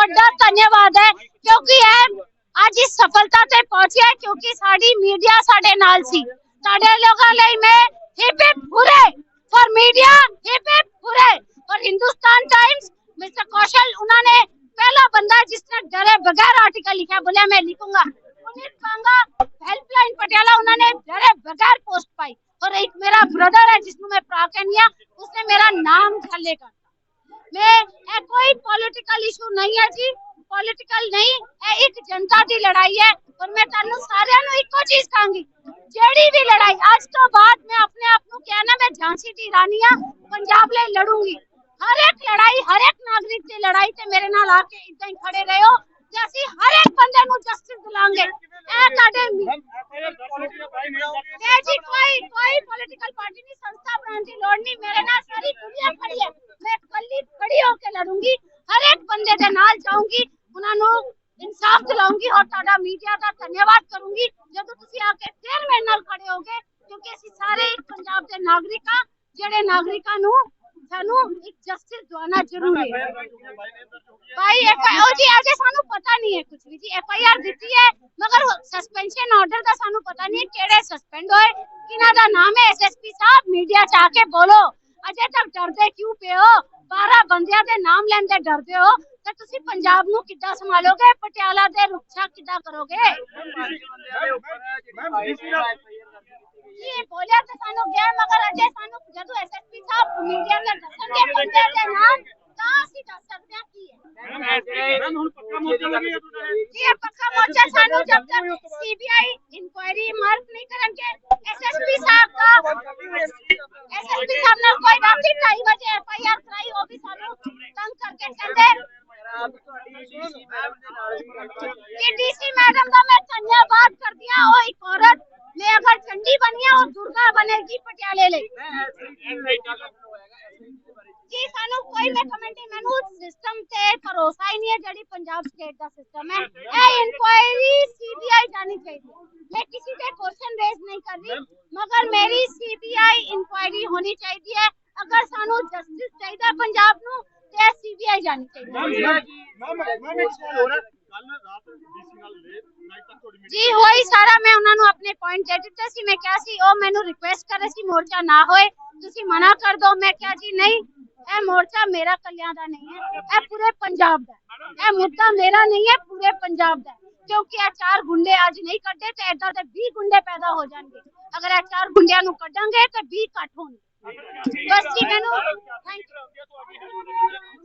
ਵੱਡਾ ਧੰਨਵਾਦ ਹੈ ਕਿਉਂਕਿ ਇਹ ਅੱਜ ਇਸ ਸਫਲਤਾ ਤੇ ਪਹੁੰਚਿਆ ਕਿਉਂਕਿ ਸਾਡੀ ਮੀਡੀਆ ਸਾਡੇ ਨਾਲ ਸੀ ਸਾਡੇ ਲੋਕਾਂ ਲਈ ਮੈਂ hip hip hurray for media hip ਔਰ ਹਿੰਦੁਸਤਾਨ ਟਾਈਮਸ मिस्टर कौशल, उन्होंने पहला बंदा जिसने डरे बगैर आर्टिकल लिखा बोले मैं लिखूँगा। पुनीत पांगा हेल्पलाइन पटियाला, उन्होंने डरे बगैर पोस्ट पाई। और एक मेरा ब्रदर है जिसमें मैं प्राकन्या उसने मेरा नाम लेकर मैं ਇਹ ਕੋਈ ਪੋਲਿਟੀਕਲ ਇਸ਼ੂ ਨਹੀਂ ਹੈ ਜੀ ਪੋਲਿਟੀਕਲ ਨਹੀਂ ਇਹ ਇੱਕ ਜਨਤਾ ਦੀ ਲੜਾਈ ਹੈ ਔਰ ਮੈਂ ਤੁਹਾਨੂੰ ਸਾਰਿਆਂ ਨੂੰ ਇੱਕੋ ਚੀਜ਼ ਕਹਾਂਗੀ ਜਿਹੜੀ ਵੀ ਲੜਾਈ ਅੱਜ ਤੋਂ ਬਾਅਦ ਮੈਂ ਆਪਣੇ ਆਪ ਨੂੰ ਕਹਿਣਾ ਮੈਂ ਝਾਂਸੀ ਦੀ ਰਾਣੀ ਹਾਂ ਪੰਜਾਬ ਲਈ ਲੜੂੰਗੀ ਹਰ ਇੱਕ ਲੜਾਈ ਹਰ ਇੱਕ ਨਾਗਰਿਕ ਦੀ ਲੜਾਈ ਤੇ ਮੇਰੇ ਨਾਲ ਆ ਕੇ ਇਦਾਂ ਹੀ ਖੜੇ ਰਹੋ ਤੇ ਅਸੀਂ ਹਰ ਇੱਕ ਬੰਦੇ ਨੂੰ ਜਸਟਿਸ ਦਿਲਾਂਗੇ। ਇਹ ਤੁਹਾਡੇ ਇਹ ਜੀ ਕੋਈ ਕੋਈ ਪੋਲਿਟੀਕਲ ਪਾਰਟੀ ਨਹੀਂ ਸੰਸਥਾ ਬਣਾਉਣ ਦੀ ਲੋੜ ਨਹੀਂ। ਮੇਰੇ ਨਾਲ ਸਾਰੀ ਦੁਨੀਆ ਖੜੀ ਹੈ। ਮੈਂ ਕੱਲੀ ਖੜੀ ਹੋ ਕੇ ਲੜੂੰਗੀ। ਹਰ ਇੱਕ ਬੰਦੇ ਦੇ ਨਾਲ ਜਾਊਂਗੀ। ਉਹਨਾਂ ਨੂੰ ਇਨਸਾਫ ਦਿਲਾਉਂਗੀ ਔਰ ਤੁਹਾਡਾ ਮੀਡੀਆ ਦਾ ਧੰਨਵਾਦ ਕਰੂੰਗੀ। ਜਦੋਂ ਤੁਸੀਂ ਆ ਕੇ ਫਿਰ ਮੇਰੇ ਨਾਲ ਖੜੇ ਹੋਗੇ ਕਿਉਂਕਿ ਅਸੀਂ ਸਾਰੇ ਪੰਜਾਬ ਦੇ ਨਾਗਰਿਕ ਜਿਹੜੇ ਨਾਗਰਿਕਾਂ ਨੂੰ ਸਾਨੂੰ ਇੱਕ ਜਸਟਿਸ ਦਵਾਉਣਾ ਜ਼ਰੂਰੀ ਹੈ ਭਾਈ ਐਫ ਉਹ ਜੀ ਅਜੇ ਸਾਨੂੰ ਪਤਾ ਨਹੀਂ ਹੈ ਕੁਝ ਵੀ ਜੀ ਐਫ ਆਈ ਆਰ ਦਿੱਤੀ ਹੈ ਮਗਰ ਸਸਪੈਂਸ਼ਨ ਆਰਡਰ ਦਾ ਸਾਨੂੰ ਪਤਾ ਨਹੀਂ ਕਿਹੜੇ ਸਸਪੈਂਡ ਹੋਏ ਕਿਹਨਾਂ ਦਾ ਨਾਮ ਹੈ ਐਸਐਸਪੀ ਸਾਹਿਬ ਮੀਡੀਆ ਚ ਆ ਕੇ ਬੋਲੋ ਅਜੇ ਤੱਕ ਡਰਦੇ ਕਿਉਂ ਪਏ ਹੋ 12 ਬੰਦਿਆਂ ਦੇ ਨਾਮ ਲੈਂਦੇ ਡਰਦੇ ਹੋ ਤੇ ਤੁਸੀਂ ਪੰਜਾਬ ਨੂੰ ਕਿੱਦਾਂ ਸੰਭਾਲੋਗੇ ਪਟਿਆਲਾ ਦੇ ਰੁਕਸ਼ਾ ਕਿੱਦਾਂ ਕਰੋਗੇ ਜੀ ਇਹ ਬੋਲਿਆ ਤੇ ਸਾਨੂੰ ਗਿਆ ਮਗਰ ਅਜੇ ਸਾਨੂੰ ਜਦੋਂ ਐਸਐਸਪੀ ਸਾਹਿਬ ਮੀਡੀਆ ਤੇ ਦੱਸਣਗੇ ਬੰਦੇ ਦੇ ਨਾਮ ਤਾਂ ਅਸੀਂ ਦੱਸ ਸਕਦੇ ਹਾਂ ਕੀ ਹੈ ਜੀ ਇਹ ਪੱਕਾ ਮੋਰਚਾ ਸਾਨੂੰ ਜਬ ਤੱਕ ਸੀਬੀਆਈ ਇਨਕੁਆਇਰੀ ਮਾਰਕ ਨਹੀਂ ਕਰਨਗੇ ਐਸਐਸਪੀ ਸਾਹਿਬ ਦਾ ਐਸਐਸਪੀ ਸਾਹਿਬ ਨੇ ਕੋਈ ਰਾਤੀ 2:30 ਵਜੇ ਐਫਆਈਆਰ ਕਰਾਈ ਉਹ ਵੀ ਸਾਨੂੰ ਤੰਗ ਕਰਕੇ ਕਹਿੰਦੇ कि डीसी मैडम का मैं धन्यवाद करती हूं वो एक औरत मैं अगर चंडी बनी है वो दुर्गा बनेगी पटियाले ले ਜੀ ਸਾਨੂੰ ਕੋਈ ਮੈਂ ਕਮੈਂਟ ਨਹੀਂ ਮੈਨੂੰ ਸਿਸਟਮ ਤੇ ਭਰੋਸਾ ਹੀ ਨਹੀਂ ਹੈ ਜਿਹੜੀ ਪੰਜਾਬ ਸਟੇਟ ਦਾ ਸਿਸਟਮ ਹੈ ਇਹ ਇਨਕੁਆਇਰੀ ਸੀਬੀਆਈ ਜਾਣੀ ਚਾਹੀਦੀ ਹੈ ਮੈਂ ਕਿਸੇ ਤੇ ਕੁਐਸਚਨ ਰੇਜ਼ ਨਹੀਂ ਕਰ ਰਹੀ ਮਗਰ ਮੇਰੀ ਸੀਬੀਆਈ ਇਨਕੁਆਇਰੀ ਹੋਣੀ ਚਾਹੀਦੀ ਹੈ ਅਗਰ ਸਾਨੂੰ ਜਸਟਿਸ ਚਾਹੀਦਾ ਹੈ ਪੰਜਾਬ ਨੂੰ ਤੇ ਸੀਬੀਆਈ ਜਾਣੀ ਚਾਹੀਦੀ ਹੈ। ਜੀ ਹੋਈ ਸਾਰਾ ਮੈਂ ਉਹਨਾਂ ਨੂੰ ਆਪਣੇ ਪੁਆਇੰਟ ਦੇ ਦਿੱਤੇ ਸੀ। ਮੈਂ ਕਿਹਾ ਸੀ ਉਹ ਮੈਨੂੰ ਰਿਕੁਐਸਟ ਕਰ ਰਹੇ ਸੀ ਮੋਰਚਾ ਨਾ ਹੋਏ। ਤੁਸੀਂ ਮਨਾ ਕਰ ਦਿਓ ਮੈਂ ਕਿਹਾ ਜੀ ਨਹੀਂ ਇਹ ਮੋਰਚਾ ਮੇਰਾ ਕੱਲਿਆਂ ਦਾ ਨਹੀਂ ਹੈ। ਇਹ ਪੂਰੇ ਪੰਜਾਬ ਦਾ ਹੈ। ਇਹ ਮੁੱਦਾ ਮੇਰਾ ਨਹੀਂ ਹੈ ਪੂਰੇ ਪੰਜਾਬ ਦਾ। ਕਿਉਂਕਿ ਇਹ ਚਾਰ ਗੁੰਡੇ ਅੱਜ ਨਹੀਂ ਕੱਢੇ ਤੇ ਏਦਾਂ ਦੇ 20 ਗੁੰਡੇ ਪੈਦਾ ਹੋ ਜਾਣਗੇ। ਅਗਰ ਇਹ ਚਾਰ ਗੁੰਡਿਆਂ ਨੂੰ ਕੱਢਾਂਗੇ ਤੇ 20 ਘੱਟ ਹੋਣਗੇ। ਬਸ ਜੀ ਮੈਨੂੰ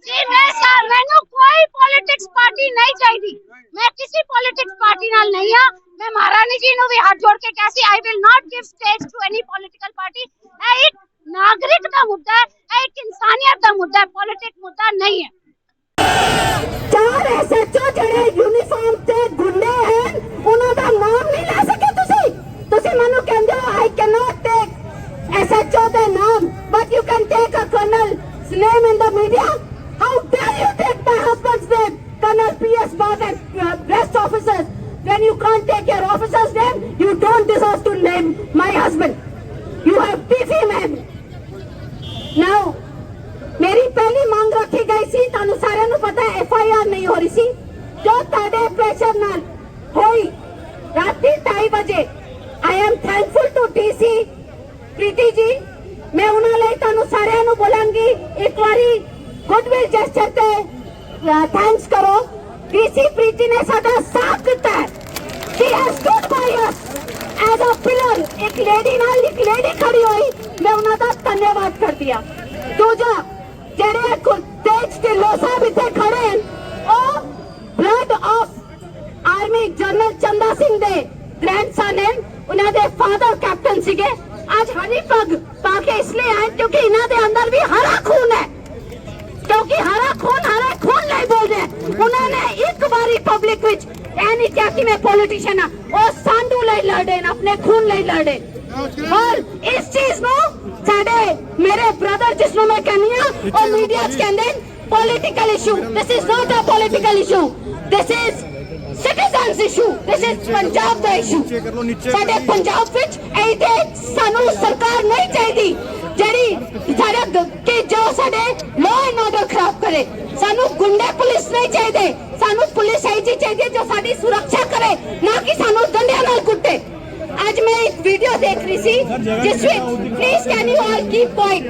ਜੀ ਮੈਂ ਸਾ ਮੈਨੂੰ ਕੋਈ ਪੋਲਿਟਿਕਸ ਪਾਰਟੀ ਨਹੀਂ ਚਾਹੀਦੀ। ਮੈਂ ਕਿਸੇ ਪੋਲਿਟਿਕਸ ਪਾਰਟੀ ਨਾਲ ਨਹੀਂ ਆ ਮੈਂ ਮਹਾਰਾਣੀ ਜੀ ਨੂੰ ਵੀ ਹੱਥ ਜੋੜ ਕੇ ਕਿਹਾ ਸੀ I will not give stage to any political party ਇਹ ਇੱਕ ਨਾਗਰਿਕ ਦਾ ਮੁੱਦਾ ਹੈ ਇਹ ਇੱਕ ਇਨਸਾਨੀਅਤ ਦਾ ਮੁੱਦਾ ਹੈ ਪੋਲਿਟਿਕ ਮੁੱਦਾ ਨਹੀਂ ਹੈ। ਚਾਰ ਐਸਐਚਓ ਜਿਹੜੇ ਯੂਨੀਫਾਰਮ ਤੇ ਗੁੰਡੇ ਹਨ ਉਹਨਾਂ ਦਾ ਨਾਮ ਨਹੀਂ ਲੈ ਸਕੇ ਤੁਸੀਂ? ਤੁਸੀਂ ਮੈਨੂੰ ਕਹਿੰਦੇ ਹੋ I cannot take ਐਸਐਚਓ ਦੇ ਨਾਮ but you can take a colonel's name in the media how dare you take my husband's name colonel ps Bhatt and uh, rest officers when you can't take your officer's name you don't deserve to name my husband you have beefy men now ਮੇਰੀ ਪਹਿਲੀ ਮੰਗ ਰੱਖੀ ਗਈ ਸੀ ਤੁਹਾਨੂੰ ਸਾਰਿਆਂ ਨੂੰ ਪਤਾ ਹੈ ਐਫ ਆਈ ਆਰ ਨਹੀਂ ਹੋ ਰਹੀ ਸੀ ਜੋ ਤੁਹਾਡੇ ਪ੍ਰੈਸ਼ਰ ਨਾਲ ਹੋਈ ਰਾਤੀ 2:30 ਵਜੇ I am thankful to DC Preeti ji ਮੈਂ ਉਹਨਾਂ ਲਈ ਤੁਹਾਨੂੰ ਸਾਰਿਆਂ ਨੂੰ ਬੋਲਾਂਗੀ ਇੱਕ ਵਾਰੀ ਗੁੱਡਵਿਲ ਜੈਸਚਰ ਤੇ ਥੈਂਕਸ ਕਰੋ ਡੀਸੀ ਪ੍ਰੀਤੀ ਨੇ ਸਾਡਾ ਸਾਥ ਦਿੱਤਾ ਹੈ she has stood by us as a pillar ਇੱਕ ਲੇਡੀ ਨਾਲ ਇੱਕ ਲੇਡੀ ਖੜੀ ਹੋਈ ਮੈਂ ਉਹਨਾਂ ਦਾ ਧੰਨਵਾਦ ਕਰਦੀ ਹਾਂ ਦੂਜਾ ਜਿਹੜੇ ਕੁ- ਤੇਜ ਢਿੱਲੋਂ ਸਾਹਿਬ ਇੱਥੇ ਖੜੇ ਹਨ ਉਹ blood of army general Chanda Singh ਦੇ ਗ੍ਰੈਂਡਸਨ ਹਨ ਉਹਨਾਂ ਦੇ ਫਾਦਰ ਕੈਪਟਨ ਸੀਗੇ ਕੇ ਇਸ ਲਈ ਆਏ ਕਿਉਂਕਿ ਇਹਨਾਂ ਦੇ ਅੰਦਰ ਵੀ ਹਰਾ ਖੂਨ ਹੈ। ਕਿਉਂਕਿ ਹਰਾ ਖੂਨ ਹਰਾ ਖੂਨ ਨਹੀਂ ਬੋਲਦੇ। ਉਹਨਾਂ ਨੇ ਇੱਕ ਵਾਰੀ ਪਬਲਿਕ ਵਿੱਚ ਇਹ ਨਹੀਂ ਕਿਹਾ ਕਿ ਮੈਂ ਪੋਲੀਟੀਸ਼ੀਅਨ ਆ ਉਹ ਸਾਂਡੂ ਲਈ ਲੜੇ ਨੇ ਆਪਣੇ ਖੂਨ ਲਈ ਲੜੇ। ਔਰ ਇਸ ਚੀਜ਼ ਨੂੰ ਸਾਡੇ ਮੇਰੇ ਬ੍ਰਦਰ ਜਿਸ ਨੂੰ ਮੈਂ ਕਹਿੰਦੀ ਆ ਉਹ ਮੀਡੀਆ 'ਚ ਕਹਿੰਦੇ political issue this is not a political issue this is citizens issue this is Punjab the issue. ਸਾਡੇ ਪੰਜਾਬ ਵਿੱਚ ਇਹਦੇ ਸਾਨੂੰ ਸਰਕਾਰ ਨਹੀਂ ਚਾਹੀਦੀ ਜਿਹੜੀ ਸਾਡੇ ਕਿ ਜੋ ਸਾਡੇ ਲਾਅ ਐਂਡ ਆਰਡਰ ਖਰਾਬ ਕਰੇ। ਸਾਨੂੰ ਗੁੰਡੇ ਪੁਲਿਸ ਨਹੀਂ ਚਾਹੀਦੇ ਸਾਨੂੰ ਪੁਲਿਸ ਜਿਹੀ ਚਾਹੀਦੀ ਜੋ ਸਾਡੀ ਸੁਰੱਖਿਆ ਕਰੇ ਨਾ ਕਿ ਸਾਨੂੰ ਡੰਡਿਆਂ ਨਾਲ ਕੁੱਟੇ। ਅੱਜ ਮੈਂ ਇੱਕ ਵੀਡੀਓ ਦੇਖ ਰਹੀ ਸੀ ਜਿਸ ਵਿੱਚ please can you all keep point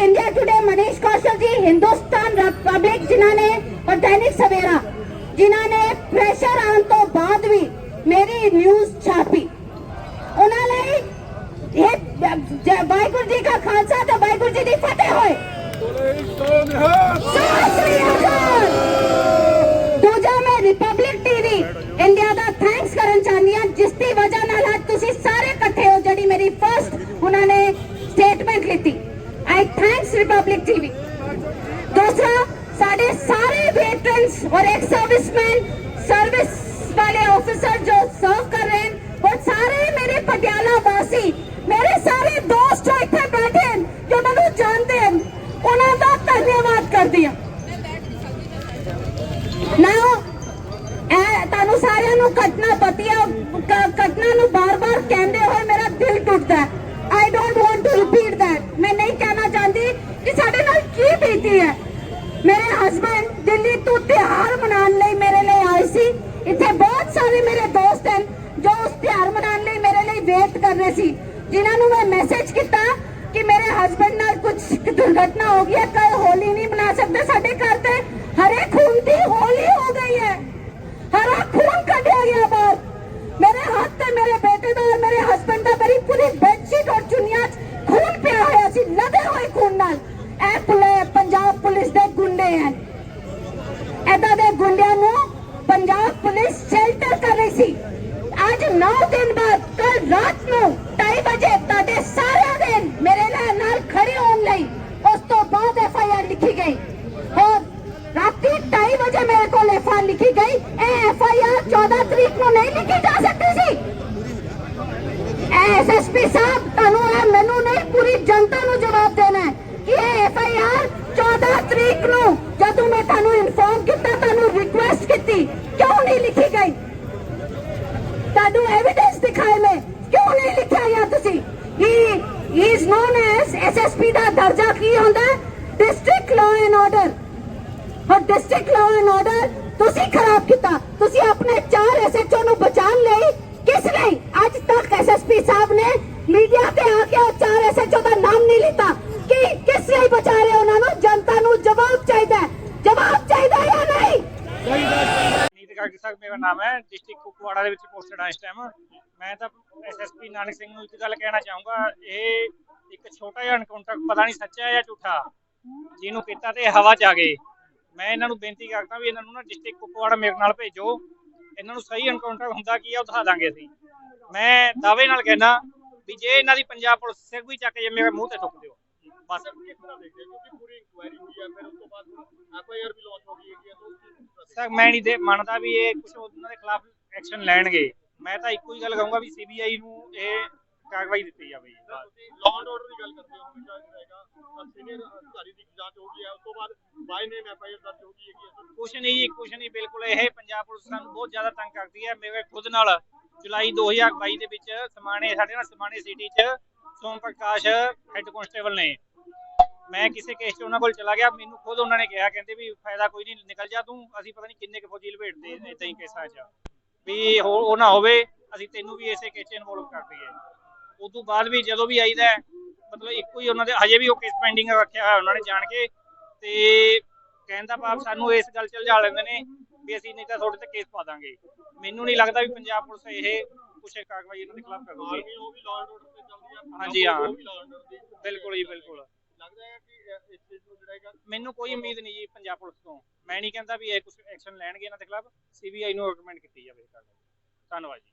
India Today Manish Kaushal ji, Hindustan Republic जिन्होंने, और दैनिक सवेरा, जिन्होंने प्रेशर आने तो बाद भी मेरी न्यूज़ छापी। उन्होंने वाहगुरु जी का खालसा तो वाहगुरु जी की फतेह होए। दूजा मैं रिपब्लिक टीवी इंडिया का थैंक्स करना चाहती हूँ जिसकी वजह नाल सारे इकट्ठे हो जी मेरी फ़र्स्ट उन्होंने स्टेटमेंट लिखी ਆਈ ਥੈਂਕਸ ਰਿਪਬਲਿਕ ਟੀਵੀ ਦੂਸਰਾ ਸਾਡੇ ਸਾਰੇ ਵੇਟਰਨਸ ਔਰ ਐਕਸ ਸਰਵਿਸਮੈਨ ਸਰਵਿਸ ਵਾਲੇ ਆਫੀਸਰ ਜੋ ਸਰਵ ਕਰ ਰਹੇ ਹਨ ਉਹ ਸਾਰੇ ਮੇਰੇ ਪਟਿਆਲਾ ਵਾਸੀ ਮੇਰੇ ਸਾਰੇ ਦੋਸਤ ਜੋ ਇੱਥੇ ਬੈਠੇ ਹਨ ਜੋ ਮੈਨੂੰ ਜਾਣਦੇ ਹਨ ਉਹਨਾਂ ਦਾ ਧੰਨਵਾਦ ਕਰਦੀ ਹਾਂ ਤੁਹਾਨੂੰ ਸਾਰਿਆਂ ਨੂੰ ਘਟਨਾ ਪਤੀ ਘਟਨਾ ਨੂੰ ਬਾਰ-ਬਾਰ ਕਹਿੰਦੇ ਹੋਏ ਮੇਰਾ ਦਿਲ ਟੁੱਟਦਾ I don't want to repeat that ਮੈਂ ਨਹੀਂ ਕਹਿਣਾ ਚਾਹੁੰਦੀ ਕਿ ਸਾਡੇ ਨਾਲ ਕੀ ਬੀਤੀ ਹੈ ਮੇਰੇ ਹਸਬੰਡ ਦਿੱਲੀ ਤੋਂ ਤਿਉਹਾਰ ਮਨਾਉਣ ਲਈ ਮੇਰੇ ਲਈ ਆਏ ਸੀ ਇੱਥੇ ਬਹੁਤ ਸਾਰੇ ਮੇਰੇ ਦੋਸਤ ਹਨ ਜੋ ਉਸ ਤਿਉਹਾਰ ਮਨਾਉਣ ਲਈ ਮੇਰੇ ਲਈ ਵੇਟ ਕਰ ਰਹੇ ਸੀ ਜਿਨ੍ਹਾਂ ਨੂੰ ਮੈਂ ਮੈਸੇਜ ਕੀਤਾ ਕਿ ਮੇਰੇ ਹਸਬੰਡ ਨਾਲ ਕੁਝ ਦੁਰਘਟਨਾ ਹੋ ਗਈ ਹੈ ਕੱਲ ਹੋਲੀ ਨਹੀਂ ਮਨਾ ਸਕਦੇ ਸਾਡੇ ਘਰ ਤੇ ਹਰੇ ਖੂਨ ਦੀ ਹੋਲੀ ਹੋ ਗਈ ਹੈ ਹਰਾ ਖੂਨ ਕੱਢਿਆ ਗਿਆ ਬਾਹਰ ਮੇਰੇ ਹੱਥ ਤੇ ਮੇਰੇ ਬੇਟੇ ਦਾ ਔਰ ਮੇਰੇ ਹਸਬੰਡ ਦਾ ਮੇਰੀ ਪੂਰੀ ਬੈਡਸ਼ੀਟ ਔਰ ਚੁੰਨੀਆਂ 'ਚ ਖੂਨ ਪਿਆ ਹੋਇਆ ਸੀ ਲਦੇ ਹੋਏ ਦੇ ਹਨ। ਏਦਾਂ ਦੇ ਗੁੰਡਿਆਂ ਨੂੰ ਪੰਜਾਬ ਪੁਲਿਸ ਸ਼ੈਲਟਰ ਕਰ ਰਹੀ ਸੀ। ਅੱਜ 9 ਦਿਨ ਬਾਅਦ ਕੱਲ ਰਾਤ ਨੂੰ 2:30 ਵਜੇ ਤੁਹਾਡੇ ਸਾਰਿਆਂ ਦੇ ਮੇਰੇ ਨਾਲ ਖੜੇ ਹੋਣ ਲਈ ਉਸ ਤੋਂ ਬਾਅਦ ਐਫ ਆਈ ਆਰ ਲਿਖੀ ਗਈ। ਔਰ ਰਾਤੀ 2:30 ਵਜੇ ਮੇਰੇ ਕੋਲ ਐਫ ਆਈ ਲਿਖੀ ਗਈ। ਇਹ ਐਫ ਆਈ ਆਰ 14 ਤਰੀਕ ਨੂੰ ਨਹੀਂ ਲਿਖੀ ਜਾ ਸਕਦੀ ਸੀ। ਐਸਐਸਪੀ ਸਾਹਿਬ ਤੁਹਾਨੂੰ ਇਹ ਮੈਨੂੰ ਨਹੀਂ ਪੂਰੀ ਜਨਤਾ ਨੂੰ ਜਵਾਬ ਦੇਣਾ ਹੈ ਕਿ ਇਹ ਐਫ ਆਈ ਆਰ 14 ਤਰੀਕ ਨੂੰ ਜਦੋਂ ਮੈਂ ਤੁਹਾਨੂੰ ਇਨਫੋਰਮ ਕੀਤਾ ਤੁਹਾਨੂੰ ਰਿਕੁਐਸਟ ਕੀਤੀ ਕਿਉਂ ਨਹੀਂ ਲਿਖੀ ਗਈ ਤੁਹਾਨੂੰ ਐਵੀਡੈਂਸ ਦਿਖਾਏ ਮੈਂ ਕਿਉਂ ਨਹੀਂ ਲਿਖਿਆ ਗਿਆ ਤੁਸੀਂ ਹੀ ਇਜ਼ ਨੋਨ ਐਸ ਐਸਐਸਪੀ ਦਾ ਦਰਜਾ ਕੀ ਹੁੰਦਾ ਡਿਸਟ੍ਰਿਕਟ ਲਾਅ ਐਂਡ ਆਰਡਰ ਔਰ ਡਿਸਟ੍ਰਿਕਟ ਲਾਅ ਐਂਡ ਆਰਡਰ ਤੁਸੀਂ ਖਰਾਬ ਕੀਤਾ। ਤੁਸੀਂ ਆਪਣੇ ਚਾਰ ਐਸਐਚਓ ਨੂੰ ਬਚਾਉਣ ਲਈ ਕਿਸ ਲਈ? ਅੱਜ ਤੱਕ ਐਸਐਸਪੀ ਸਾਹਿਬ ਨੇ ਮੀਡੀਆ ਤੇ ਆ ਕੇ ਉਹ ਚਾਰ ਐਸਐਚਓ ਦਾ ਨਾਮ ਨਹੀਂ ਲਿੱਤਾ। ਕਿ ਕਿਸ ਲਈ ਬਚਾ ਰਹੇ ਉਹਨਾਂ ਨੂੰ? ਜਨਤਾ ਨੂੰ ਜਵਾਬ ਚਾਹੀਦਾ ਜਵਾਬ ਚਾਹੀਦਾ ਜਾਂ ਨਹੀਂ? ਨੀਤ ਕਾਗੀ ਸਾਹਿਬ ਮੇਰਾ ਨਾਮ ਹੈ। ਡਿਸਟ੍ਰਿਕਟ ਕੁਪਵਾੜਾ ਦੇ ਵਿੱਚ ਪੋਸਟਡ ਹਾਂ ਇਸ ਟਾਈਮ ਮੈਂ ਤਾਂ ਐਸਐਸਪੀ ਨਾਨਕ ਸਿੰਘ ਨੂੰ ਇੱਕ ਗੱਲ ਕਹਿਣਾ ਚਾਹੂੰਗਾ। ਇਹ ਇੱਕ ਛੋਟਾ ਜਿਹਾ ਐਨਕਾਊਂਟਰ ਪਤਾ ਨਹੀਂ ਸੱਚਾ ਹੈ ਜਾਂ ਝੂਠਾ, ਜਿਹਨੂੰ ਕੀਤਾ ਤੇ ਹਵਾ 'ਚ ਆ ਗਏ। ਮੈਂ ਇਹਨਾਂ ਨੂੰ ਬੇਨਤੀ ਕਰਦਾ ਵੀ ਇਹਨਾਂ ਨੂੰ ਨਾ ਡਿਸਟ੍ਰਿਕਟ ਕੁਪਵਾੜਾ ਮੇਰੇ ਨਾਲ ਭੇਜੋ। ਇਹਨਾਂ ਨੂੰ ਸਹੀ ਐਨਕਾਊਂਟਰ ਹੁੰਦਾ ਕੀ ਆ ਉਹ ਦਿਖਾ ਦਾਂਗੇ ਅਸੀਂ। ਮੈਂ ਦਾਅਵੇ ਨਾਲ ਕਹਿਣਾ ਵੀ ਜੇ ਇਹਨਾਂ ਦੀ ਪੰਜਾਬ ਪੁਲਿਸ ਸਿਰ ਵੀ ਚੱਕ ਜੇ ਮੇਰੇ ਮੂੰਹ ਤੇ ਥੁੱਕ ਦਿਓ ਬਸ। ਸਰ ਮੈਂ ਨਹੀਂ ਦੇ ਮੰਨਦਾ ਵੀ ਇਹ ਕੁਝ ਉਹਨਾਂ ਦੇ ਖਿਲਾਫ ਐਕਸ਼ਨ ਲੈਣਗੇ। ਮੈਂ ਤਾਂ ਇੱਕੋ ਹੀ ਗੱਲ ਕਹੂੰਗਾ ਵੀ ਸੀਬੀਆਈ ਨੂੰ ਇਹ ਕਾਰਵਾਈ ਦਿੱਤੀ ਜਾਵੇ। ਜੀ ਲਾਅ ਐਂਡ ਆਰਡਰ ਦੀ ਗੱਲ ਕਰਦੇ ਹਾਂ ਹਮੇਸ਼ਾ ਰਹੇਗਾ ਸੀਨੀਅਰ ਅਧਿਕਾਰੀ ਦੀ ਜਾਂਚ ਹੋ ਗਈ ਹੈ ਉਸ ਤੋਂ ਬਾਅਦ ਬਾਈ ਨੇ ਐਫਆਈਆਰ ਦਰਜ ਹੋ ਗਈ ਹੈਗੀ ਹੈ। ਕੁਛ ਨਹੀਂ ਜੀ ਕੁਛ ਨਹੀਂ ਬਿਲਕੁਲ ਇਹ ਪੰਜਾਬ ਪੁਲਿਸ ਸਾਨੂੰ ਬਹੁਤ ਜ਼ਿਆਦਾ ਤੰਗ ਕਰਦੀ ਹੈ। ਮੇਰੇ ਖੁਦ ਨਾਲ ਜੁਲਾਈ 2022 ਦੇ ਵਿੱਚ ਸਮਾਣੇ ਸਾਡੇ ਨਾਲ ਸਮਾਣੇ ਸਿਟੀ 'ਚ ਸੋਮ ਪ੍ਰਕਾਸ਼ ਹੈੱਡ ਕਨਸਟੇਬਲ ਨੇ। ਮੈਂ ਕਿਸੇ ਕੇਸ 'ਚ ਉਹਨਾਂ ਕੋਲ ਚਲਾ ਗਿਆ ਮੈਨੂੰ ਖੁਦ ਉਹਨਾਂ ਨੇ ਕਿਹਾ ਕਹਿੰਦੇ ਵੀ ਫਾਇਦਾ ਕੋਈ ਨਹੀਂ ਨਿਕਲ ਜਾ ਤੂੰ ਅਸੀਂ ਪਤਾ ਨਹੀਂ ਕਿੰਨੇ ਕੁ ਫੌਜੀ ਲਪੇਟਦੇ ਇਦਾਂ ਹੀ ਕੇਸਾਂ 'ਚ। ਵੀ ਉਹ ਨਾ ਹੋਵੇ ਅਸੀਂ ਤੈਨੂੰ ਵੀ ਇਸੇ ਕੇਸ 'ਚ ਇਨਵੋਲਵ ਕਰ ਦਈਏ। ਉਸ ਤੋਂ ਬਾਅਦ ਵੀ ਜਦੋਂ ਵੀ ਆਈਦਾ ਮਤਲਬ ਇੱਕੋ ਹੀ ਉਹਨਾਂ ਦੇ ਹਜੇ ਵੀ ਉਹ ਕੇਸ ਪੈਂਡਿੰਗ ਰੱਖਿਆ ਹੋਇਆ ਉਹਨਾਂ ਨੇ ਜਾਣ ਕੇ। ਤੇ ਕਹਿਣ ਦਾ ਭਾਵ ਸਾਨੂੰ ਇਸ ਗੱਲ 'ਚ ਉਲਝਾ ਲੈਂਦੇ ਨੇ ਵੀ ਅਸੀਂ ਨਹੀਂ ਤਾਂ ਤੁਹਾਡੇ ਤੇ ਕੇਸ ਪਾ ਦਾਂਗੇ। ਮੈਨੂੰ ਨਹੀਂ ਲੱਗਦਾ ਵੀ ਪੰਜਾਬ ਪੁਲਿਸ ਇਹ ਕੁਛ ਕਾਰਵਾਈ ਇਹਨਾਂ ਦੇ ਖਿਲਾਫ ਕਰੂਗੀ। ਉਹ ਵੀ ਲਾਅ ਐਂਡ ਆਰਡਰ ਤੇ ਚੱਲਦੀ ਹੈ ਹਾਂਜੀ, ਹਾਂ। ਬਿਲਕੁਲ ਜੀ ਬਿਲਕੁਲ। ਲੱਗਦਾ ਹੈ ਕਿ ਇਹ- ਇਸ ਚੀਜ਼ ਨੂੰ ਜਿਹੜਾ ਹੈਗਾ ਮੈਨੂੰ ਕੋਈ ਉਮੀਦ ਨਹੀਂ ਜੀ ਪੰਜਾਬ ਪੁਲਿਸ ਤੋਂ। ਮੈਂ ਨਹੀਂ ਕਹਿੰਦਾ ਵੀ ਇਹ ਕੁਝ ਐਕਸ਼ਨ ਲੈਣਗੇ ਇਹਨਾਂ ਦੇ ਖਿਲਾਫ। ਸੀਬੀਆਈ ਨੂੰ ਰეკਮੈਂਡ ਕੀਤੀ ਜਾਵੇ ਧੰਨਵਾਦ ਜੀ।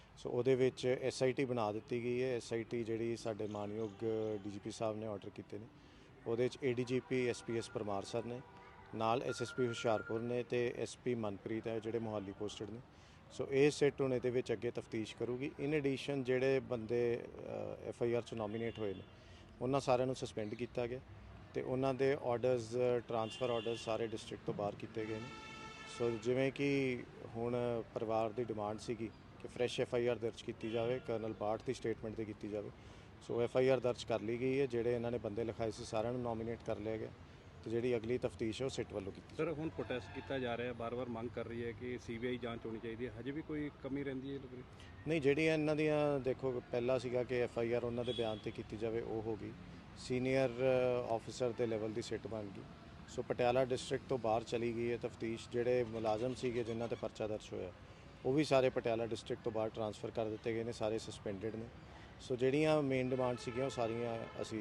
ਸੋ ਉਹਦੇ ਵਿੱਚ ਐਸ ਆਈ ਟੀ ਬਣਾ ਦਿੱਤੀ ਗਈ ਹੈ। ਐਸ ਆਈ ਟੀ ਜਿਹੜੀ ਸਾਡੇ ਮਾਨਯੋਗ ਡੀਜੀਪੀ ਸਾਹਿਬ ਨੇ ਆਰਡਰ ਕੀਤੇ ਨੇ। ਉਹਦੇ ਵਿੱਚ ਏਡੀਜੀਪੀ ਐਸਪੀਐਸ ਪਰਮਾਰ ਸਰ ਨੇ, ਨਾਲ ਐਸਐਸਪੀ ਹੁਸ਼ਿਆਰਪੁਰ ਨੇ ਤੇ ਐਸਪੀ ਮਨਪ੍ਰੀਤ ਹੈ ਜਿਹੜੇ ਮੋਹਾਲੀ ਪੋਸਟਡ ਨੇ। ਸੋ ਇਹ ਸੈੱਟ ਹੁਣ ਇਹਦੇ ਵਿੱਚ ਅੱਗੇ ਤਫਤੀਸ਼ ਕਰੂਗੀ। ਇਨ ਐਡੀਸ਼ਨ ਜਿਹੜੇ ਬੰਦੇ ਐਫ ਆਈ ਆਰ ਚ ਨੋਮੀਨੇਟ ਹੋਏ ਨੇ, ਉਹਨਾਂ ਸਾਰਿਆਂ ਨੂੰ ਸਸਪੈਂਡ ਕੀਤਾ ਗਿਆ ਤੇ ਉਹਨਾਂ ਦੇ ਆਰਡਰਸ ਟਰਾਂਸਫਰ ਆਰਡਰਸ ਸਾਰੇ ਡਿਸਟ੍ਰਿਕਟ ਤੋਂ ਬਾਹਰ ਕੀਤੇ ਗਏ ਨੇ। ਸੋ ਜਿਵੇਂ ਕਿ ਹੁਣ ਪਰਿਵਾਰ ਦੀ ਡਿਮਾਂਡ ਸੀਗੀ ਕਿ ਫਰੈਸ਼ ਐਫ ਆਈ ਆਰ ਦਰਜ ਕੀਤੀ ਜਾਵੇ ਕਰਨਲ ਬਾਠ ਦੀ ਸਟੇਟਮੈਂਟ ਤੇ ਕੀਤੀ ਜਾਵੇ। ਸੋ ਐਫ ਆਈ ਆਰ ਦਰਜ ਕਰ ਲਈ ਗਈ ਹੈ ਜਿਹੜੇ ਇਹਨਾਂ ਨੇ ਬੰਦੇ ਲਿਖਾਏ ਸੀ ਸਾਰਿਆਂ ਨੂੰ ਨੋਮੀਨੇਟ ਕਰ ਲਿਆ ਗਿਆ ਤੇ ਜਿਹੜੀ ਅਗਲੀ ਤਫਤੀਸ਼ ਹੈ ਉਹ ਸਿੱਟ ਵੱਲੋਂ ਕੀਤੀ ਸਰ ਹੁਣ ਪ੍ਰੋਟੈਸਟ ਕੀਤਾ ਜਾ ਰਿਹਾ ਹੈ ਬਾਰ-ਬਾਰ ਮੰਗ ਕਰ ਰਹੀ ਹੈ ਕਿ ਸੀਬੀਆਈ ਜਾਂਚ ਹੋਣੀ ਚਾਹੀਦੀ ਹੈ। ਹਜੇ ਵੀ ਕੋਈ ਕਮੀ ਰਹਿੰਦੀ ਹੈ ਲੱਗ ਰਹੀ ਨਹੀਂ ਜਿਹੜੀਆਂ ਇਹਨਾਂ ਦੀਆਂ ਦੇਖੋ ਪਹਿਲਾ ਸੀਗਾ ਕਿ ਐਫ ਆਈ ਆਰ ਉਹਨਾਂ ਦੇ ਬਿਆਨ ਤੇ ਕੀਤੀ ਜਾਵੇ ਉਹ ਹੋ ਗਈ। ਸੀਨੀਅਰ ਆਫੀਸਰ ਦੇ ਲੈਵਲ ਦੀ ਸਿੱਟ ਬਣ ਗਈ। ਸੋ ਪਟਿਆਲਾ ਡਿਸਟ੍ਰਿਕਟ ਤੋਂ ਬਾਹਰ ਚਲੀ ਗਈ ਹੈ ਤਫਤੀਸ਼ ਜਿਹੜੇ ਮੁਲਾਜ਼ਮ ਸੀਗੇ ਜਿਨ੍ਹਾਂ ਤੇ ਪਰਚਾ ਦਰਜ ਹੋਇਆ। ਉਹ ਵੀ ਸਾਰੇ ਪਟਿਆਲਾ ਡਿਸਟ੍ਰਿਕਟ ਤੋਂ ਬਾਹਰ ਟਰਾਂਸਫਰ ਕਰ ਦਿੱਤੇ ਗਏ ਨੇ ਸਾਰੇ ਸਸਪੈਂਡਡ ਨੇ। ਸੋ ਜਿਹੜੀਆਂ ਮੇਨ ਡਿਮਾਂਡ ਸੀਗੀਆਂ ਉਹ ਸਾਰੀਆਂ ਅਸੀਂ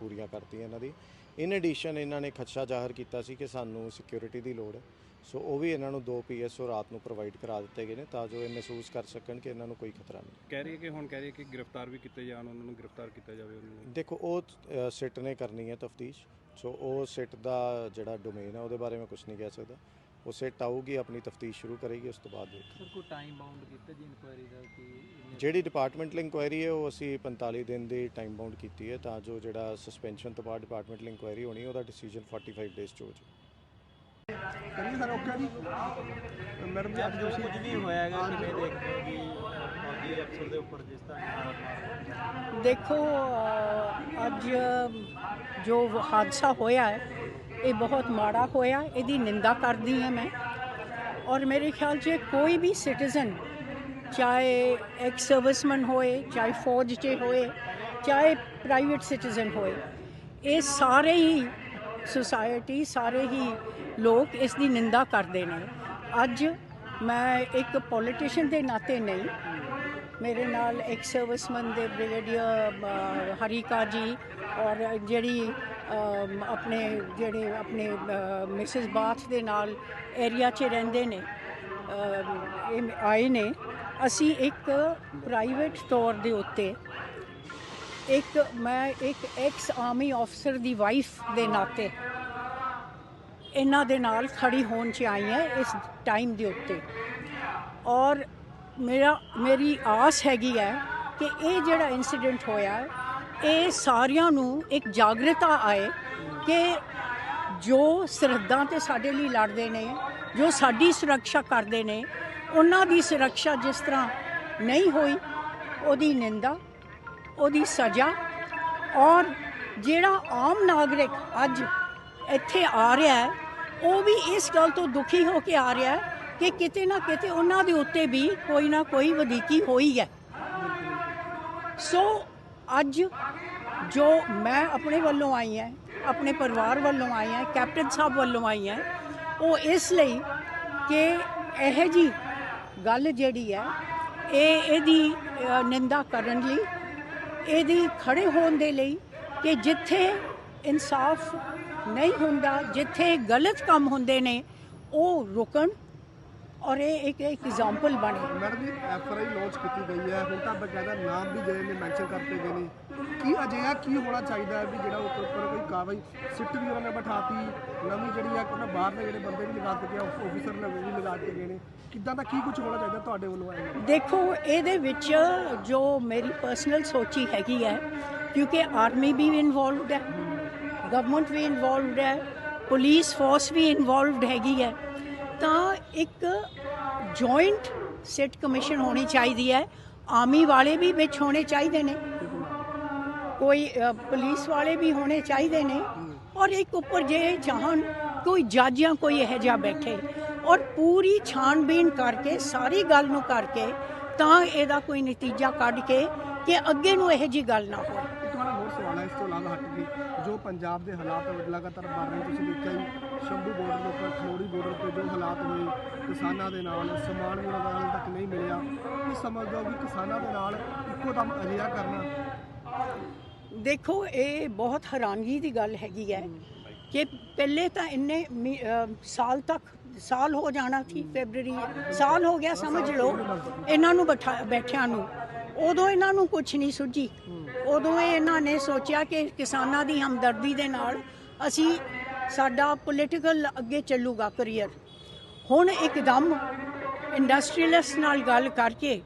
ਪੂਰੀਆਂ ਕਰਤੀਆਂ ਇਹਨਾਂ ਦੀ। ਇਨ ਐਡੀਸ਼ਨ ਇਹਨਾਂ ਨੇ ਖਦਸ਼ਾ ਜ਼ਾਹਰ ਕੀਤਾ ਸੀ ਕਿ ਸਾਨੂੰ ਸਿਕਿਉਰਿਟੀ ਦੀ ਲੋੜ ਹੈ। ਸੋ ਉਹ ਵੀ ਇਹਨਾਂ ਨੂੰ ਦੋ ਪੀਐਸਓ ਰਾਤ ਨੂੰ ਪ੍ਰੋਵਾਈਡ ਕਰਾ ਦਿੱਤੇ ਗਏ ਨੇ ਤਾਂ ਜੋ ਇਹ ਮਹਿਸੂਸ ਕਰ ਸਕਣ ਕਿ ਇਹਨਾਂ ਨੂੰ ਕੋਈ ਖਤਰਾ ਨਹੀਂ। ਕਹਿ ਰਹੀ ਹੈ ਕਿ ਹੁਣ ਕਹਿ ਰਹੀ ਹੈ ਕਿ ਗ੍ਰਿਫਤਾਰ ਵੀ ਕੀਤੇ ਜਾਣ ਉਹਨਾਂ ਨੂੰ ਗ੍ਰਿਫਤਾਰ ਕੀਤਾ ਜਾਵੇ ਉਹਨਾਂ ਨੂੰ। ਦੇਖੋ ਉਹ ਸਿੱਟ ਨੇ ਕਰਨੀ ਹੈ ਤਫਤੀਸ਼। ਸੋ ਉਹ ਸਿੱਟ ਦਾ ਜਿਹੜਾ ਡੋਮੇਨ ਹੈ ਉਹਦੇ ਬਾਰੇ ਮੈਂ ਕੁਝ ਨਹੀਂ ਕਹਿ ਸਕਦਾ। ਉਹ ਸਿੱਟ ਆਊਗੀ ਆਪਣੀ ਤਫਤੀਸ਼ ਸ਼ੁਰੂ ਕਰੇਗੀ ਉਸ ਤੋਂ ਬਾਅਦ। ਸਰ ਕੋਈ ਟਾਈਮ ਬਾਉਂਡ ਕੀਤਾ ਜੀ ਇਨਕੁਆਇਰੀ ਦਾ ਕਿ ਜਿਹੜੀ ਡਿਪਾਰਟਮੈਂਟਲ ਇਨਕੁਆਇਰੀ ਹੈ ਉਹ ਅਸੀਂ 45 ਦਿਨ ਦੀ ਟਾਈਮ ਬਾਉਂਡ ਕੀਤੀ ਹੈ ਤਾਂ ਜੋ ਜਿਹੜਾ ਸਸਪੈਂਸ਼ਨ ਤੋਂ ਬਾਅਦ ਡਿਪਾਰਟਮੈਂਟਲ ਇਨਕੁਆਇਰੀ ਹੋਣੀ ਉਹਦਾ ਡਿਸੀਜਨ 45 ਡੇਜ਼ 'ਚ ਹੋ ਜਾਵੇ। ਕਰੀਏ ਸਰ ਓਕੇ ਜੀ? ਮੈਡਮ ਜੀ ਅੱਜ ਜੋ ਕੁਝ ਵੀ ਹੋਇਆ ਹੈਗਾ ਕਿਵੇਂ ਦੇਖਦੇ ਹੋ ਕਿ ਫੌਜੀ ਅਫਸਰ ਦੇ ਉੱਪਰ ਜਿਸ ਤਰ੍ਹਾਂ ਦੇਖੋ ਅੱਜ ਜੋ ਹਾਦਸਾ ਹੋਇਆ ਹੈ ਇਹ ਬਹੁਤ ਮਾੜਾ ਹੋਇਆ, ਇਹਦੀ ਨਿੰਦਾ ਕਰਦੀ ਹਾਂ ਮੈਂ। ਔਰ ਮੇਰੇ ਖਿਆਲ 'ਚ ਕੋਈ ਵੀ ਸਿਟੀਜ਼ਨ ਚਾਹੇ ਐਕਸ ਸਰਵਿਸਮੈਨ ਹੋਏ, ਚਾਹੇ ਫੌਜ 'ਚ ਹੋਏ, ਚਾਹੇ ਪ੍ਰਾਈਵੇਟ ਸਿਟੀਜ਼ਨ ਹੋਏ, ਇਹ ਸਾਰੇ ਹੀ ਸੁਸਾਇਟੀ ਸਾਰੇ ਹੀ ਲੋਕ ਇਸ ਦੀ ਨਿੰਦਾ ਕਰਦੇ ਨੇ। ਅੱਜ ਮੈਂ ਇੱਕ ਪੋਲੀਟੀਸ਼ੀਅਨ ਦੇ ਨਾਤੇ ਨਹੀਂ ਮੇਰੇ ਨਾਲ ਇੱਕ ਸਰਵਿਸਮਨ ਦੇ ਬ੍ਰਿਗੇਡੀਅਰ ਹਰੀਕਾ ਜੀ ਔਰ ਜਿਹੜੀ ਆਪਣੇ, ਜਿਹੜੇ ਆਪਣੇ ਮਿਸਿਸ ਬਾਥ ਦੇ ਨਾਲ ਏਰੀਆ 'ਚ ਰਹਿੰਦੇ ਨੇ ਆਏ ਨੇ। ਅਸੀਂ ਇੱਕ ਪ੍ਰਾਈਵੇਟ ਤੌਰ ਦੇ ਉੱਤੇ ਇੱਕ, ਮੈਂ ਇੱਕ ਐਕਸ ਆਰਮੀ ਆਫਸਰ ਦੀ ਵਾਈਫ ਦੇ ਨਾਤੇ ਇਹਨਾਂ ਦੇ ਨਾਲ ਖੜੀ ਹੋਣ ਚ ਆਈ ਹਾਂ ਇਸ ਟਾਈਮ ਦੇ ਉੱਤੇ। ਔਰ ਮੇਰਾ, ਮੇਰੀ ਆਸ ਹੈਗੀ ਹੈ ਕਿ ਇਹ ਜਿਹੜਾ ਇਨਸੀਡੈਂਟ ਹੋਇਆ, ਇਹ ਸਾਰਿਆਂ ਨੂੰ ਇੱਕ ਜਾਗਰਤਾ ਆਏ ਕਿ ਜੋ ਸਰਹੱਦਾਂ ਤੇ ਸਾਡੇ ਲਈ ਲੜਦੇ ਨੇ, ਜੋ ਸਾਡੀ ਸੁਰੱਖਿਆ ਕਰਦੇ ਨੇ, ਉਹਨਾਂ ਦੀ ਸੁਰੱਖਿਆ ਜਿਸ ਤਰ੍ਹਾਂ ਨਹੀਂ ਹੋਈ, ਉਹਦੀ ਨਿੰਦਾ, ਉਹਦੀ ਸਜ਼ਾ ਔਰ ਜਿਹੜਾ ਆਮ ਨਾਗਰਿਕ ਅੱਜ ਇੱਥੇ ਆ ਰਿਹਾ ਹੈ, ਉਹ ਵੀ ਇਸ ਗੱਲ ਤੋਂ ਦੁਖੀ ਹੋ ਕੇ ਆ ਰਿਹਾ ਹੈ ਕਿ ਕਿਤੇ ਨਾ ਕਿਤੇ ਉਹਨਾਂ ਦੇ ਉੱਤੇ ਵੀ ਕੋਈ ਨਾ ਕੋਈ ਵਧੀਕੀ ਹੋਈ ਹੈ। ਸੋ ਅੱਜ ਜੋ ਮੈਂ ਆਪਣੇ ਵੱਲੋਂ ਆਈ ਹਾਂ, ਆਪਣੇ ਪਰਿਵਾਰ ਵੱਲੋਂ ਆਈ ਹਾਂ, ਕੈਪਟਨ ਸਾਹਿਬ ਵੱਲੋਂ ਆਈ ਹਾਂ, ਉਹ ਇਸ ਲਈ ਕਿ ਇਹ ਜੀ ਗੱਲ ਜਿਹੜੀ ਹੈ, ਇਹ ਇਹਦੀ ਨਿੰਦਾ ਕਰਨ ਲਈ, ਇਹਦੀ ਖੜੇ ਹੋਣ ਦੇ ਲਈ ਕਿ ਜਿੱਥੇ ਇਨਸਾਫ ਨਹੀਂ ਹੁੰਦਾ, ਜਿੱਥੇ ਗਲਤ ਕੰਮ ਹੁੰਦੇ ਨੇ, ਉਹ ਰੁਕਣ ਔਰ ਇਹ ਇੱਕ ਇੱਕ ਐਗਜ਼ਾਮਪਲ ਬਣੇ ਮੈਡਮ ਜੀ ਐਫ ਆਰ ਆਈ ਲਾਂਚ ਕੀਤੀ ਗਈ ਹੈ। ਹੁਣ ਤਾਂ ਬਕਾਇਦਾ ਨਾਮ ਵੀ ਜਿਹੜੇ ਨੇ ਮੈਂਸ਼ਨ ਕਰਤੇ ਗਏ ਨੇ। ਕੀ ਅਜਿਹਾ ਕੀ ਹੋਣਾ ਚਾਹੀਦਾ ਹੈ ਵੀ ਜਿਹੜਾ ਉਸ ਉੱਪਰ ਕੋਈ ਕਾਰਵਾਈ ਸਿੱਟ ਵੀ ਉਹਨਾਂ ਨੇ ਬਿਠਾਤੀ ਨਵੀਂ ਜਿਹੜੀ ਹੈ ਉਹਨਾਂ ਬਾਹਰ ਦੇ ਜਿਹੜੇ ਬੰਦੇ ਵੀ ਲਗਾ ਦਿੱਤੇ ਗਏ ਆਫੀਸਰ ਨੇ ਵੀ ਲਗਾ ਦਿੱਤੇ ਗਏ ਨੇ। ਕਿੱਦਾਂ ਦਾ ਕੀ ਕੁਝ ਹੋਣਾ ਚਾਹੀਦਾ ਤੁਹਾਡੇ ਵੱਲੋਂ ਆਏ ਦੇਖੋ ਇਹਦੇ ਵਿੱਚ ਜੋ ਮੇਰੀ ਪਰਸਨਲ ਸੋਚੀ ਹੈਗੀ ਹੈ ਕਿਉਂਕਿ ਆਰਮੀ ਵੀ ਇਨਵੋਲਵਡ ਹੈ ਗਵਰਨਮੈਂਟ ਵੀ ਇਨਵੋਲਵਡ ਹੈ ਪੁਲਿਸ ਫੋਰਸ ਵੀ ਇਨਵੋਲਵਡ ਹੈਗੀ ਹੈ ਤਾਂ ਇੱਕ ਜੁਆਇੰਟ ਸਿਟ ਕਮਿਸ਼ਨ ਹੋਣੀ ਚਾਹੀਦੀ ਹੈ। ਆਰਮੀ ਵਾਲੇ ਵੀ ਵਿੱਚ ਹੋਣੇ ਚਾਹੀਦੇ ਨੇ। ਕੋਈ ਪੁਲਿਸ ਵਾਲੇ ਵੀ ਹੋਣੇ ਚਾਹੀਦੇ ਨੇ। ਔਰ ਇੱਕ ਉੱਪਰ ਜੇ ਚਾਹਣ ਕੋਈ ਜੱਜ ਜਾਂ ਕੋਈ ਇਹੋ ਜਿਹਾ ਬੈਠੇ। ਔਰ ਪੂਰੀ ਛਾਣਬੀਣ ਕਰਕੇ, ਸਾਰੀ ਗੱਲ ਨੂੰ ਕਰਕੇ ਤਾਂ ਇਹਦਾ ਕੋਈ ਨਤੀਜਾ ਕੱਢ ਕੇ ਕਿ ਅੱਗੇ ਨੂੰ ਇਹੋ ਜੀ ਗੱਲ ਨਾ ਹੋਵੇ ਇੱਕ ਇਸ ਤੋਂ ਇਲਾਵਾ ਹਟ ਕੇ ਜੋ ਪੰਜਾਬ ਦੇ ਹਾਲਾਤ ਲਗਾਤਾਰ ਬਣ ਰਹੇ ਤੁਸੀਂ ਦੇਖਿਆ ਹੀ, ਸ਼ੰਭੂ ਬਾਰਡਰ ਦੇ ਉੱਪਰ ਖਨੌਰੀ ਬਾਰਡਰ ਤੇ ਜੋ ਹਾਲਾਤ ਹੋਏ ਕਿਸਾਨਾਂ ਦੇ ਨਾਲ, ਸਮਾਨ ਵੀ ਉਹਨਾਂ ਹਾਲੇ ਤੱਕ ਨਹੀਂ ਮਿਲਿਆ। ਕੀ ਸਮਝਦੇ ਹੋ ਵੀ ਕਿਸਾਨਾਂ ਦੇ ਨਾਲ ਇੱਕੋ ਦਮ ਅਜਿਹਾ ਕਰਨਾ? ਦੇਖੋ, ਇਹ ਬਹੁਤ ਹੈਰਾਨਗੀ ਦੀ ਗੱਲ ਹੈਗੀ ਹੈ ਕਿ ਪਹਿਲੇ ਤਾਂ ਇੰਨੇ ਸਾਲ ਤੱਕ, ਸਾਲ ਹੋ ਜਾਣਾ ਸੀ ਫੈਬਰਰੀ ਸਾਲ ਹੋ ਗਿਆ, ਸਮਝ ਲਓ, ਇਹਨਾਂ ਨੂੰ ਬਿਠਾ- ਬੈਠਿਆਂ ਨੂੰ। ਉਦੋਂ ਇਹਨਾਂ ਨੂੰ ਕੁਝ ਨਹੀਂ ਸੁਝੀ। ਉਦੋਂ ਇਹ ਇਹਨਾਂ ਨੇ ਸੋਚਿਆ ਕਿ ਕਿਸਾਨਾਂ ਦੀ ਹਮਦਰਦੀ ਦੇ ਨਾਲ ਅਸੀਂ ਸਾਡਾ ਪੋਲੀਟੀਕਲ ਅੱਗੇ ਚੱਲੂਗਾ ਕਰੀਅਰ ਹੁਣ ਇੱਕਦਮ ਇੰਡਸਟਰੀਅਲਿਸਟ ਨਾਲ ਗੱਲ ਕਰਕੇ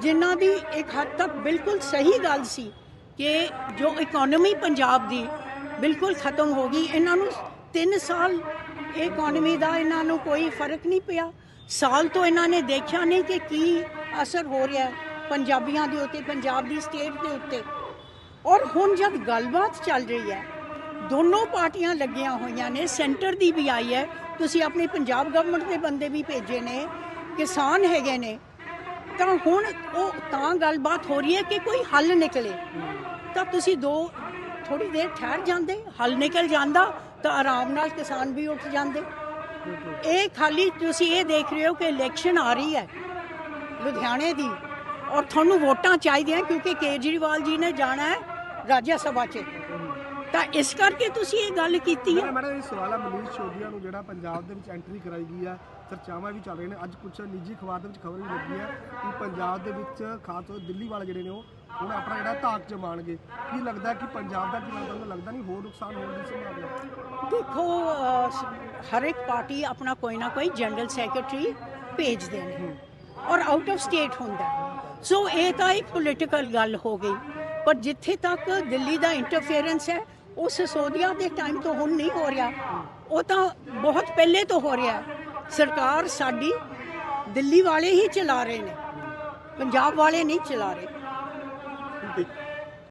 ਜਿਨ੍ਹਾਂ ਦੀ ਇੱਕ ਹੱਦ ਤੱਕ ਬਿਲਕੁਲ ਸਹੀ ਗੱਲ ਸੀ ਕਿ ਜੋ ਇਕਨੋਮੀ ਪੰਜਾਬ ਦੀ ਬਿਲਕੁਲ ਖਤਮ ਹੋ ਗਈ, ਇਹਨਾਂ ਨੂੰ 3 ਸਾਲ ਇਹ ਇਕਨੋਮੀ ਦਾ ਇਹਨਾਂ ਨੂੰ ਕੋਈ ਫ਼ਰਕ ਨਹੀਂ ਪਿਆ। ਸਾਲ ਤੋਂ ਇਹਨਾਂ ਨੇ ਦੇਖਿਆ ਨਹੀਂ ਕਿ ਕੀ ਅਸਰ ਹੋ ਰਿਹਾ। ਹੈ ਪੰਜਾਬੀਆਂ ਦੇ ਉੱਤੇ, ਪੰਜਾਬ ਦੀ ਸਟੇਟ ਦੇ ਉੱਤੇ। ਔਰ ਹੁਣ ਜਦ ਗੱਲਬਾਤ ਚੱਲ ਰਹੀ ਹੈ, ਦੋਨੋਂ ਪਾਰਟੀਆਂ ਲੱਗੀਆਂ ਹੋਈਆਂ ਨੇ, ਸੈਂਟਰ ਦੀ ਵੀ ਆਈ ਹੈ। ਤੁਸੀਂ ਆਪਣੀ ਪੰਜਾਬ ਗਵਰਨਮੈਂਟ ਦੇ ਬੰਦੇ ਵੀ ਭੇਜੇ ਨੇ, ਕਿਸਾਨ ਹੈਗੇ ਨੇ। ਤਾਂ ਹੁਣ ਉਹ ਤਾਂ ਗੱਲਬਾਤ ਹੋ ਰਹੀ ਹੈ ਕਿ ਕੋਈ ਹੱਲ ਨਿਕਲੇ। ਤਾਂ ਤੁਸੀਂ ਦੋ ਥੋੜੀ ਦੇਰ ਠਹਿਰ ਜਾਂਦੇ, ਹੱਲ ਨਿਕਲ ਜਾਂਦਾ, ਤਾਂ ਆਰਾਮ ਨਾਲ ਕਿਸਾਨ ਵੀ ਉੱਠ ਜਾਂਦੇ। ਇਹ ਖਾਲੀ ਤੁਸੀਂ ਇਹ ਦੇਖ ਰਹੇ ਹੋ ਕਿ ਇਲੈਕਸ਼ਨ ਆ ਰਹੀ ਹੈ, ਲੁਧਿਆਣੇ ਦੀ। ਔਰ ਤੁਹਾਨੂੰ ਵੋਟਾਂ ਚਾਹੀਦੀਆਂ ਕਿਉਂਕਿ ਕੇਜਰੀਵਾਲ ਜੀ ਨੇ ਜਾਣਾ ਹੈ ਰਾਜ ਸਭਾ 'ਚ। ਤਾਂ ਇਸ ਕਰਕੇ ਤੁਸੀਂ ਇਹ ਗੱਲ ਕੀਤੀ ਹੈ। ਮੈਡਮ ਇਹ ਸਵਾਲ ਹੈ ਮਨੀਸ਼ ਸ਼ੋਦੀਆ ਨੂੰ ਜਿਹੜਾ ਪੰਜਾਬ ਦੇ ਵਿੱਚ ਐਂਟਰੀ ਕਰਾਈ ਗਈ ਹੈ ਚਰਚਾਵਾਂ ਵੀ ਚੱਲ ਰਹੀਆਂ ਨੇ। ਅੱਜ ਕੁਝ ਨਿੱਜੀ ਅਖਬਾਰ ਦੇ ਵਿੱਚ ਖਬਰ ਵੀ ਲੱਗੀ ਹੈ ਕਿ ਪੰਜਾਬ ਦੇ ਵਿੱਚ ਖਾਸ ਤੌਰ ਤੇ ਦਿੱਲੀ ਵਾਲੇ ਜਿਹੜੇ ਨੇ ਉਹ ਹੁਣ ਆਪਣਾ ਜਿਹੜਾ ਧਾਕ ਜਮਾਣਗੇ ਕੀ ਲੱਗਦਾ ਕਿ ਪੰਜਾਬ ਦਾ ਕੀ ਲੱਗਦਾ ਤੁਹਾਨੂੰ ਲੱਗਦਾ ਨਹੀਂ ਹੋਰ ਨੁਕਸਾਨ ਹੋਣ ਦੀ ਸੰਭਾਵਨਾ? ਦੇਖੋ ਹਰ ਇੱਕ ਪਾਰਟੀ ਆਪਣਾ ਕੋਈ ਨਾ ਕੋਈ ਜਨਰਲ ਸੈਕਟਰੀ ਭੇਜਦੇ ਨੇ। ਔਰ ਆਊਟ ਆਫ ਸਟੇਟ ਹੁੰਦਾ। ਸੋ ਇਹ ਤਾਂ ਇੱਕ ਪੋਲੀਟੀਕਲ ਗੱਲ ਹੋ ਗਈ। ਪਰ ਜਿੱਥੇ ਤੱਕ ਦਿੱਲੀ ਦਾ ਇੰਟਰਫੇਰੈਂਸ ਹੈ ਉਹ ਸਿਸੋਦੀਆ ਦੇ ਟਾਈਮ ਤੋਂ ਹੁਣ ਨਹੀਂ ਹੋ ਰਿਹਾ। ਉਹ ਤਾਂ ਬਹੁਤ ਪਹਿਲੇ ਤੋਂ ਹੋ ਰਿਹਾ। ਸਰਕਾਰ ਸਾਡੀ ਦਿੱਲੀ ਵਾਲੇ ਹੀ ਚਲਾ ਰਹੇ ਨੇ। ਪੰਜਾਬ ਵਾਲੇ ਨਹੀਂ ਚਲਾ ਰਹੇ।